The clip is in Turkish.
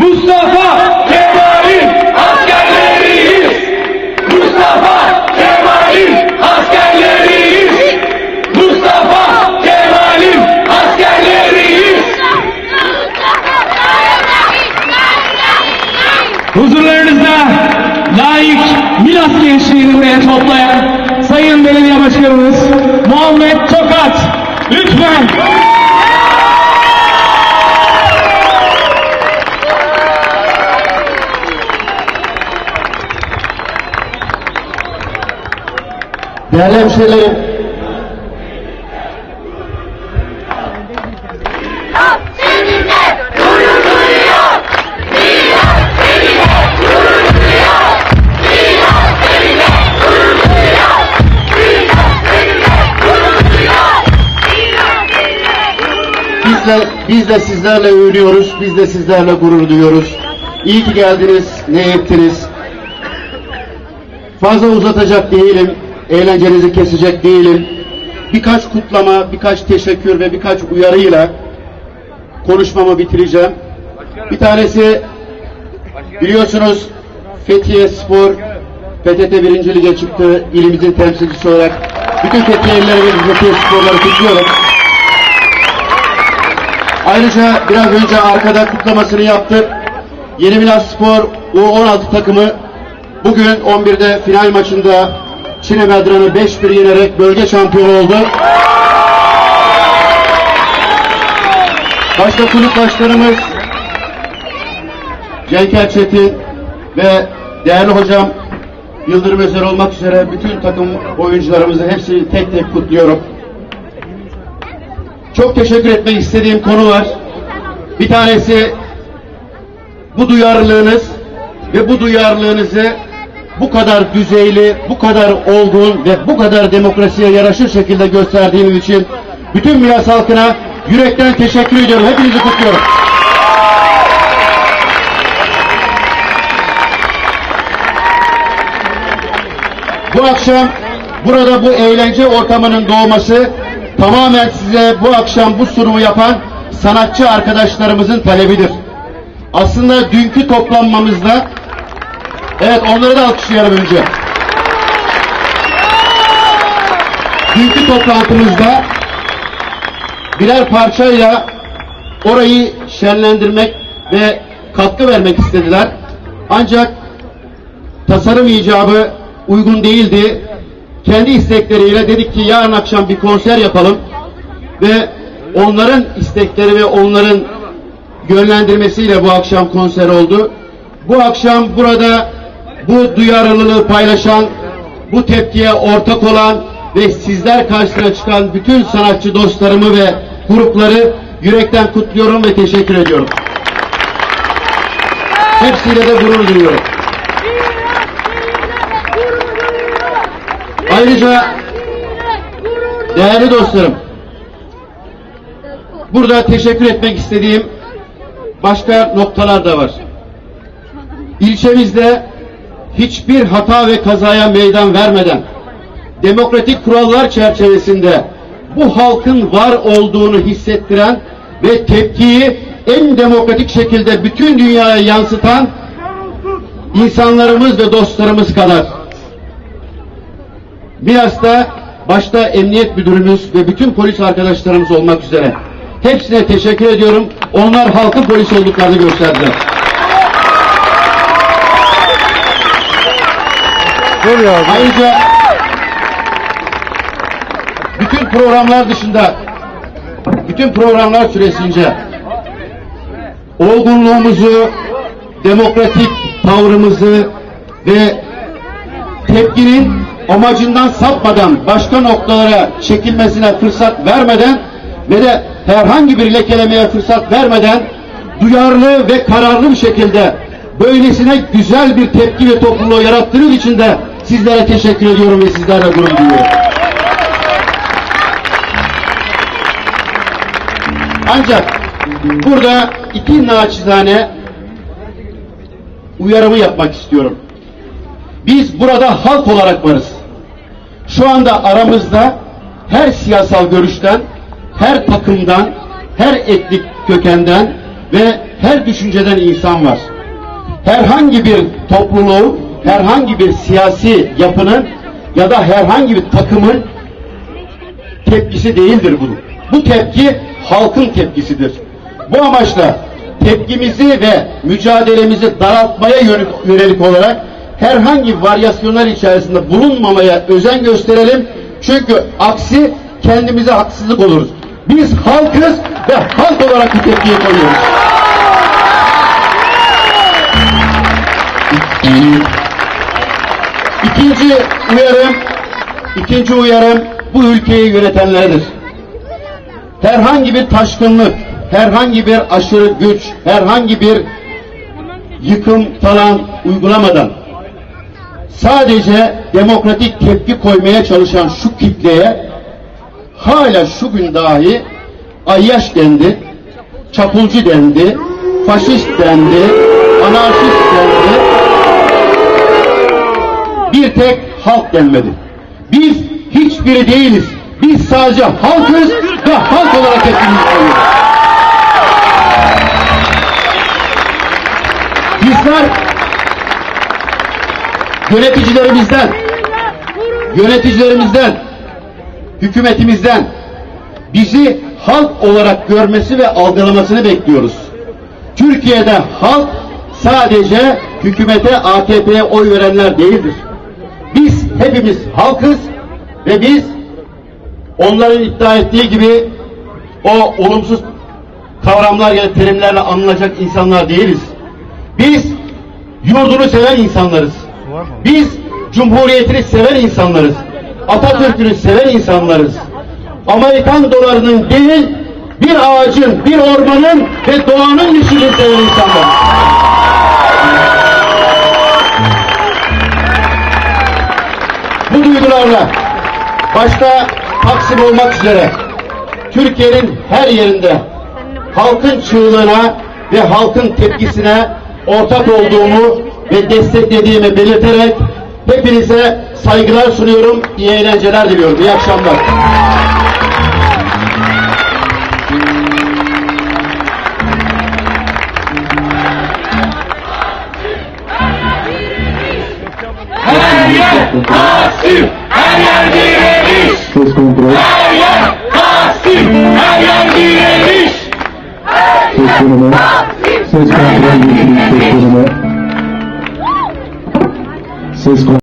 Mustafa Kemal'in askerleriyiz. Mustafa Kemal'in askerleriyiz. Mustafa Kemal'in askerleriyiz. Huzurlarınızda layık Milas gençliğini buraya toplayan Sayın Belediye Başkanımız Muhammed Tokat lütfen Gurur duyuyor. biz de, biz de sizlerle övünüyoruz, biz de sizlerle gurur duyuyoruz. İyi ki geldiniz, ne ettiniz. Fazla uzatacak değilim, eğlencenizi kesecek değilim. Birkaç kutlama, birkaç teşekkür ve birkaç uyarıyla konuşmamı bitireceğim. Bir tanesi biliyorsunuz Fethiye Spor PTT 1. Lig'e çıktı. İlimizin temsilcisi olarak bütün Fethiyelileri ve Fethiye Sporları kutluyorum. Ayrıca biraz önce arkada kutlamasını yaptık. Yeni Milas Spor U16 takımı bugün 11'de final maçında Çin Medran'ı 5-1 yenerek bölge şampiyonu oldu. Başta kulüp başkanımız Cenk Erçetin ve değerli hocam Yıldırım Özer olmak üzere bütün takım oyuncularımızı hepsini tek tek kutluyorum. Çok teşekkür etmek istediğim konu var. Bir tanesi bu duyarlılığınız ve bu duyarlılığınızı bu kadar düzeyli, bu kadar olgun ve bu kadar demokrasiye yaraşır şekilde gösterdiğiniz için bütün Milas halkına yürekten teşekkür ediyorum. Hepinizi kutluyorum. Bu akşam burada bu eğlence ortamının doğması tamamen size bu akşam bu sunumu yapan sanatçı arkadaşlarımızın talebidir. Aslında dünkü toplanmamızda evet onları da alkışlayalım önce. Dünkü toplantımızda birer parçayla orayı şenlendirmek ve katkı vermek istediler. Ancak tasarım icabı uygun değildi. Kendi istekleriyle dedik ki yarın akşam bir konser yapalım ve onların istekleri ve onların yönlendirmesiyle bu akşam konser oldu. Bu akşam burada bu duyarlılığı paylaşan, bu tepkiye ortak olan ve sizler karşısına çıkan bütün sanatçı dostlarımı ve grupları yürekten kutluyorum ve teşekkür ediyorum. Hepsiyle de gurur duyuyorum. Ayrıca değerli dostlarım, burada teşekkür etmek istediğim başka noktalar da var. İlçemizde hiçbir hata ve kazaya meydan vermeden demokratik kurallar çerçevesinde bu halkın var olduğunu hissettiren ve tepkiyi en demokratik şekilde bütün dünyaya yansıtan insanlarımız ve dostlarımız kadar. Milas'ta başta emniyet müdürümüz ve bütün polis arkadaşlarımız olmak üzere hepsine teşekkür ediyorum. Onlar halkın polis olduklarını gösterdiler. Ayrıca bütün programlar dışında bütün programlar süresince olgunluğumuzu, demokratik tavrımızı ve tepkinin amacından sapmadan başka noktalara çekilmesine fırsat vermeden ve de herhangi bir lekelemeye fırsat vermeden duyarlı ve kararlı bir şekilde böylesine güzel bir tepki ve topluluğu yarattığınız için de sizlere teşekkür ediyorum ve sizlerle gurur duyuyorum. Ancak burada iki naçizane uyarımı yapmak istiyorum. Biz burada halk olarak varız. Şu anda aramızda her siyasal görüşten, her takımdan, her etnik kökenden ve her düşünceden insan var. Herhangi bir topluluğun, herhangi bir siyasi yapının ya da herhangi bir takımın tepkisi değildir bu. Bu tepki halkın tepkisidir. Bu amaçla tepkimizi ve mücadelemizi daraltmaya yönelik, olarak herhangi varyasyonlar içerisinde bulunmamaya özen gösterelim. Çünkü aksi kendimize haksızlık oluruz. Biz halkız ve halk olarak bu tepkiyi koyuyoruz. İkinci uyarım, ikinci uyarım bu ülkeyi yönetenlerdir. Herhangi bir taşkınlık, herhangi bir aşırı güç, herhangi bir yıkım falan uygulamadan sadece demokratik tepki koymaya çalışan şu kitleye hala şu gün dahi ayyaş dendi, çapulcu dendi, faşist dendi, anarşist Tek halk denmedi. Biz hiçbiri değiliz. Biz sadece halkız ve halk olarak hepimiz koyuyoruz. Bizler yöneticilerimizden, yöneticilerimizden, hükümetimizden bizi halk olarak görmesi ve algılamasını bekliyoruz. Türkiye'de halk sadece hükümete, AKP'ye oy verenler değildir. Biz hepimiz halkız ve biz onların iddia ettiği gibi o olumsuz kavramlar ya da terimlerle anılacak insanlar değiliz. Biz yurdunu seven insanlarız. Biz cumhuriyetini seven insanlarız. Atatürk'ünü seven insanlarız. Amerikan dolarının değil, bir ağacın, bir ormanın ve doğanın yeşilini seven insanlarız. Duygularla başta Taksim olmak üzere. Türkiye'nin her yerinde halkın çığlığına ve halkın tepkisine ortak olduğumu ve desteklediğimi belirterek hepinize saygılar sunuyorum, iyi eğlenceler diliyorum, iyi akşamlar. Assim, Ariar de Elis! Fez controle. Ariar, assim, Ariar de Elis! Fez controle. Fez controle. Fez controle. Fez.